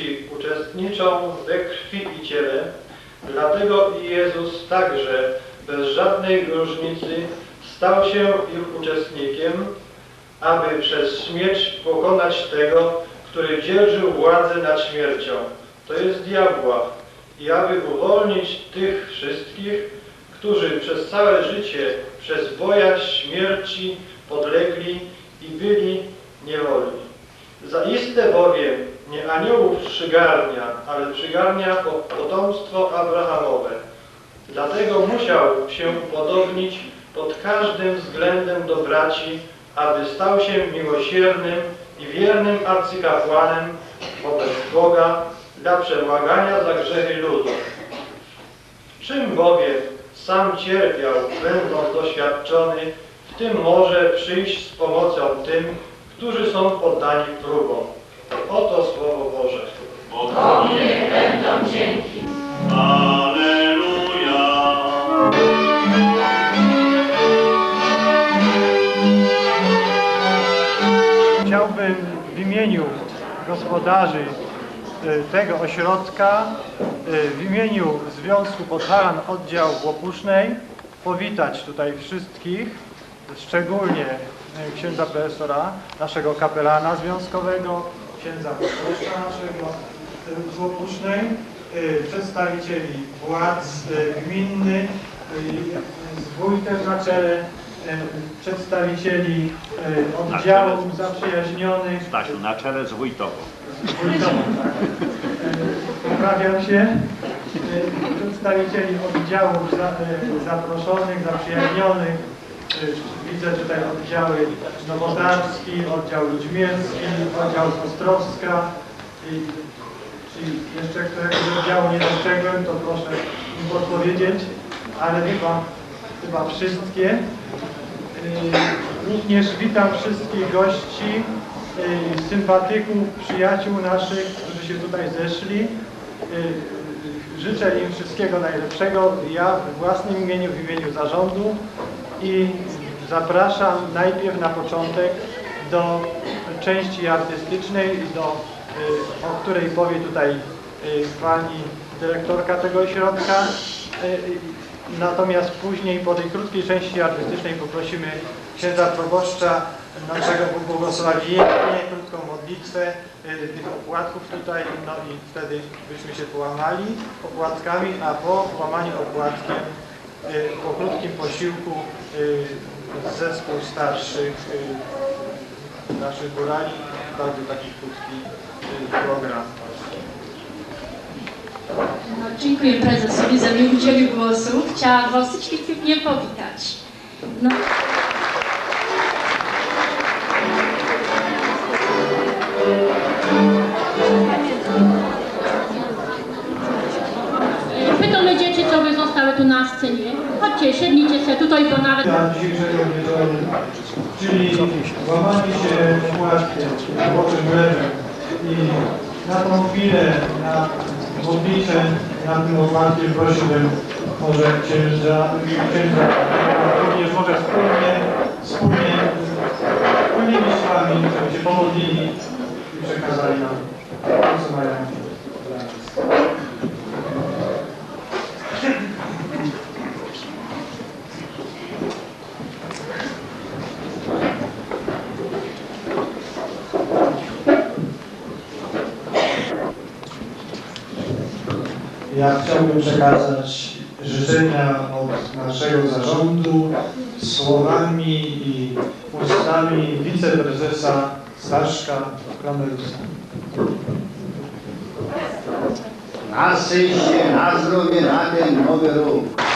Dzieci uczestniczą we krwi i ciele, dlatego i Jezus także bez żadnej różnicy stał się ich uczestnikiem, aby przez śmierć pokonać tego, który dzierżył władzę nad śmiercią, to jest diabła, i aby uwolnić tych wszystkich, którzy przez całe życie przez bojaźń śmierci podlegli i byli niewolni. Zaiste bowiem nie aniołów przygarnia, ale przygarnia po- potomstwo Abrahamowe. Dlatego musiał się upodobnić pod każdym względem do braci, aby stał się miłosiernym i wiernym arcykapłanem wobec Boga dla przemagania za grzechy ludu. Czym bowiem sam cierpiał, będąc doświadczony, w tym może przyjść z pomocą tym, którzy są poddani próbom. Oto Słowo Boże. Alleluja. Chciałbym w imieniu gospodarzy y, tego ośrodka, y, w imieniu Związku Podharan Oddział Łopusznej powitać tutaj wszystkich, szczególnie y, księdza profesora, naszego kapelana związkowego, księdza proboszcza naszego y, z Łopusznej, y, przedstawicieli władz y, gminnych, z wójtem na czele, przedstawicieli oddziałów zaprzyjaźnionych, Stasiu, na czele z wójtową. wójtową, tak? Poprawiam się. Przedstawicieli oddziałów za, zaproszonych, zaprzyjaźnionych. Widzę tutaj oddziały Nowotarski, oddział Ludźmierski, oddział Ostrowska. I, Czyli jeszcze któregoś oddziału nie dostrzegłem, to proszę mi podpowiedzieć, ale chyba, chyba wszystkie. Y, Również witam wszystkich gości, sympatyków, przyjaciół naszych, którzy się tutaj zeszli. Y, Życzę im wszystkiego najlepszego. Ja w własnym imieniu, w imieniu zarządu i zapraszam najpierw na początek do części artystycznej, do, y, o której powie tutaj y, pani dyrektorka tego ośrodka. Y, Natomiast później po tej krótkiej części artystycznej poprosimy księdza proboszcza naszego błogosławienia, krótką modlitwę tych opłatków tutaj, no i wtedy byśmy się połamali opłatkami, a po połamaniu opłatkiem, po krótkim posiłku zespół starszych y, naszych górali, bardzo taki krótki y, program. No, dziękuję prezesowi za mi udzielił głosu. Chciałam Was ślicznie powitać. No. Chodźcie, siednijcie się tutaj, bo nawet... Dzisiejszego wieczoru, czyli łamanie się płaszkiem, boczym lewem i na tą chwilę, na modlitwę, na tym opłatkiem prosiłbym może księża, księża również może wspólnie, wspólnie, wspólnymi siłami, żeby się pomodlili i przekazali nam to, Ja chciałbym przekazać życzenia od naszego zarządu słowami i ustami wiceprezesa Staszka Klamerusa. Na szczęście, na zdrowie, na ten nowy rok.